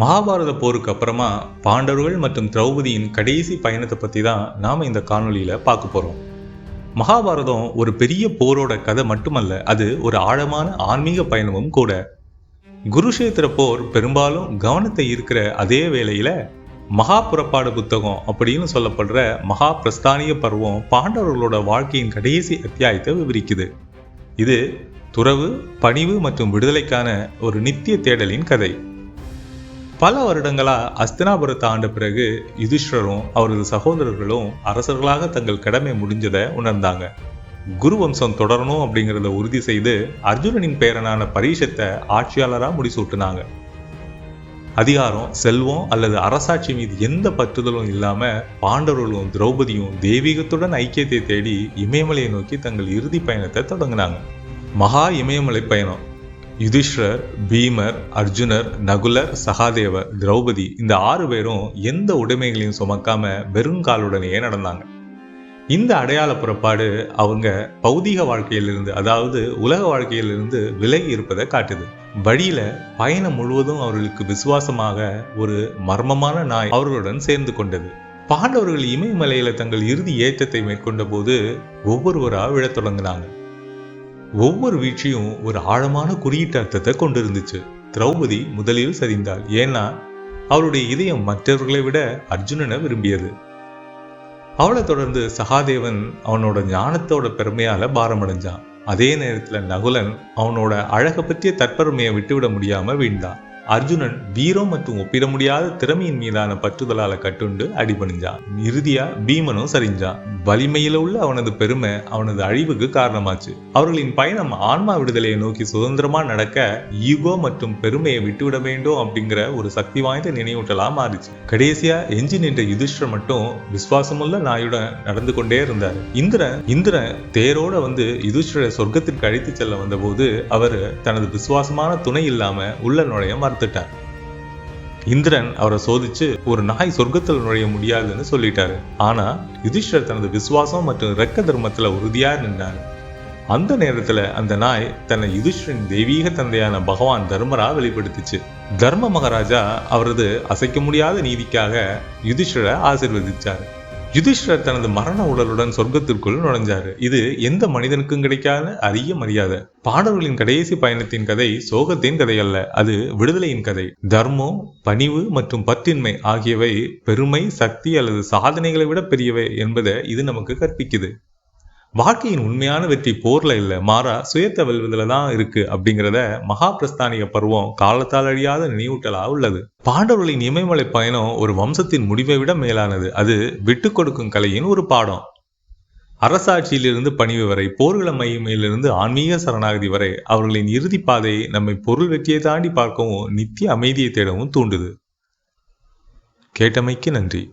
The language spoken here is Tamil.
மகாபாரத போருக்கு அப்புறமா பாண்டவர்கள் மற்றும் திரௌபதியின் கடைசி பயணத்தை பற்றி தான் நாம் இந்த காணொளியில் பார்க்க போகிறோம் மகாபாரதம் ஒரு பெரிய போரோட கதை மட்டுமல்ல அது ஒரு ஆழமான ஆன்மீக பயணமும் கூட. குருஷேத்திர போர் பெரும்பாலும் கவனத்தை இருக்கிற அதே வேளையில் மகா புறப்பாடு புத்தகம் அப்படின்னு சொல்லப்படுற மகா பிரஸ்தானிய பருவம் பாண்டவர்களோட வாழ்க்கையின் கடைசி அத்தியாயத்தை விவரிக்குது. இது துறவு பணிவு மற்றும் விடுதலைக்கான ஒரு நித்திய தேடலின் கதை. பல வருடங்களா அஸ்தினாபுரத்தை ஆண்ட பிறகு யுதிஷ்டரும் அவரது சகோதரர்களும் அரசர்களாக தங்கள் கடமை முடிஞ்சதை உணர்ந்தாங்க. குரு வம்சம் தொடரணும் அப்படிங்கிறத உறுதி செய்து அர்ஜுனனின் பேரனான பரீஷத்தை ஆட்சியாளராக முடிசூட்டினாங்க. அதிகாரம் செல்வம் அல்லது அரசாட்சி மீது எந்த பற்றுதலும் இல்லாம பாண்டவர்களும் திரௌபதியும் தெய்வீகத்துடன் ஐக்கியத்தை தேடி இமயமலையை நோக்கி தங்கள் இறுதி பயணத்தை தொடங்கினாங்க. மகா இமயமலை பயணம். யுதிஷ்டர் பீமர் அர்ஜுனர் நகுலர் சகாதேவர் திரௌபதி இந்த ஆறு பேரும் எந்த உடைமைகளையும் சுமக்காம வெறுங்காலுடனேயே நடந்தாங்க. இந்த அடையாள புறப்பாடு அவங்க பௌதீக வாழ்க்கையிலிருந்து அதாவது உலக வாழ்க்கையிலிருந்து விலகி இருப்பதை காட்டுது. வழியில பயணம் முழுவதும் அவர்களுக்கு விசுவாசமாக ஒரு மர்மமான நாய் அவர்களுடன் சேர்ந்து கொண்டது. பாண்டவர்கள் இமயமலையில தங்கள் இறுதி ஏற்றத்தை மேற்கொண்ட போது ஒவ்வொருவராக விழத் தொடங்கினாங்க. ஒவ்வொரு வீழ்ச்சியும் ஒரு ஆழமான குறியீட்டு அர்த்தத்தை கொண்டிருந்துச்சு. திரௌபதி முதலில் சரிந்தாள். ஏன்னா அவளுடைய இதயம் மற்றவர்களை விட அர்ஜுனனை விரும்பியது. அவளை தொடர்ந்து சகாதேவன் அவனோட ஞானத்தோட பெருமையால பாரமடைஞ்சான். அதே நேரத்துல நகுலன் அவனோட அழக பற்றிய தற்பெருமையை விட்டுவிட முடியாம வீழ்ந்தான். அர்ஜுனன் வீரம் மற்றும் ஒப்பிட முடியாத திறமையின் மீதான பற்றுதலால கட்டுண்டு அடிபணிஞ்சான். இறுதியா பீமனும் சரிஞ்சான். வலிமையில உள்ள அவனது பெருமை அவனது அழிவுக்கு காரணமாச்சு. அவர்களின் பயணம் ஆன்மா விடுதலையை நோக்கி சுதந்திரமா நடக்க ஈகோ மற்றும் பெருமையை விட்டுவிட வேண்டும் அப்படிங்கிற ஒரு சக்தி வாய்ந்த நினைவூட்டலா மாறிச்சு. கடைசியா எஞ்சி நின்ற யுதிஷ்டர் மட்டும் விசுவாசமுள்ள நாயுடன் நடந்து கொண்டே இருந்தார். இந்திரன் இந்திரன் தேரோட வந்து யுதிஷ்டரை சொர்க்கத்திற்கு அழைத்து செல்ல வந்தபோது அவர் தனது விசுவாசமான துணை இல்லாம உள்ள நுழைய பார்த்துட்டார். இந்திரன் அவரை சோதிச்சு ஒரு நாய் சொர்க்கத்தில் நுழைய முடியாதுன்னு சொல்லிட்டாரு. ஆனா யுதிஷ்டர் தனது விசுவாசம் மற்றும் ரெக்க தர்மத்துல உறுதியா நின்றார். அந்த நேரத்துல அந்த நாய் தன்னை யுதிஷ்டரின் தெய்வீக தந்தையான பகவான் தர்மரா வெளிப்படுத்துச்சு. தர்ம மகாராஜா அவரது அசைக்க முடியாத நீதிக்காக யுதிஷ்டரை ஆசிர்வதிச்சார். யுதிஷ்டர் தனது மரண உடலுடன் சொர்க்கத்திற்குள் நுழைஞ்சாரு. இது எந்த மனிதனுக்கும் கிடைக்காத அரிய மரியாதை. பாடல்களின் கடைசி பயணத்தின் கதை சோகத்தின் கதை அல்ல அது விடுதலையின் கதை. தர்மம் பணிவு மற்றும் பற்றின்மை ஆகியவை பெருமை சக்தி அல்லது சாதனைகளை விட பெரியவை என்பதை இது நமக்கு கற்பிக்குது. வாழ்க்கையின் உண்மையான வெற்றி போர்ல இல்ல மாறா சுயத்தை வெல்வதில் தான் இருக்கு அப்படிங்கிறத மகா பிரஸ்தானிக பருவம் காலத்தால் அழியாத நினைவூட்டலா உள்ளது. பாண்டவர்களின் இமயமலை பயணம் ஒரு வம்சத்தின் முடிவை விட மேலானது. அது விட்டு கொடுக்கும் கலையின் ஒரு பாடம். அரசாட்சியிலிருந்து பணிவு வரை போர்கள மையமையிலிருந்து ஆன்மீக சரணாகதி வரை அவர்களின் இறுதி பாதை நம்மை பொருள் வெற்றியை தாண்டி பார்க்கவும் நித்திய அமைதியை தேடவும் தூண்டுது. கேட்டமைக்கு நன்றி.